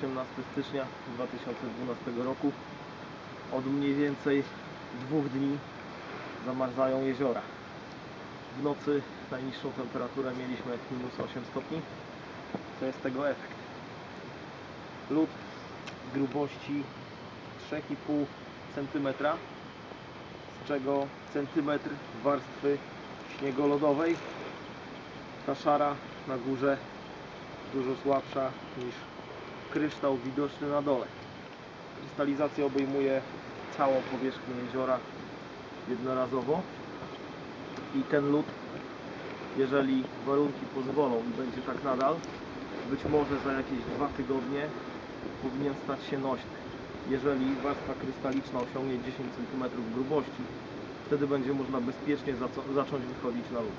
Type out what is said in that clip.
18 stycznia 2012 roku. Od mniej więcej dwóch dni zamarzają jeziora. W nocy najniższą temperaturę mieliśmy minus 8 stopni. To jest tego efekt. Lód grubości 3,5 cm, z czego centymetr warstwy śniegolodowej. Ta szara na górze dużo słabsza niż kryształ widoczny na dole. Krystalizacja obejmuje całą powierzchnię jeziora jednorazowo i ten lód, jeżeli warunki pozwolą i będzie tak nadal, być może za jakieś dwa tygodnie powinien stać się nośny. Jeżeli warstwa krystaliczna osiągnie 10 cm grubości, wtedy będzie można bezpiecznie zacząć wychodzić na lód.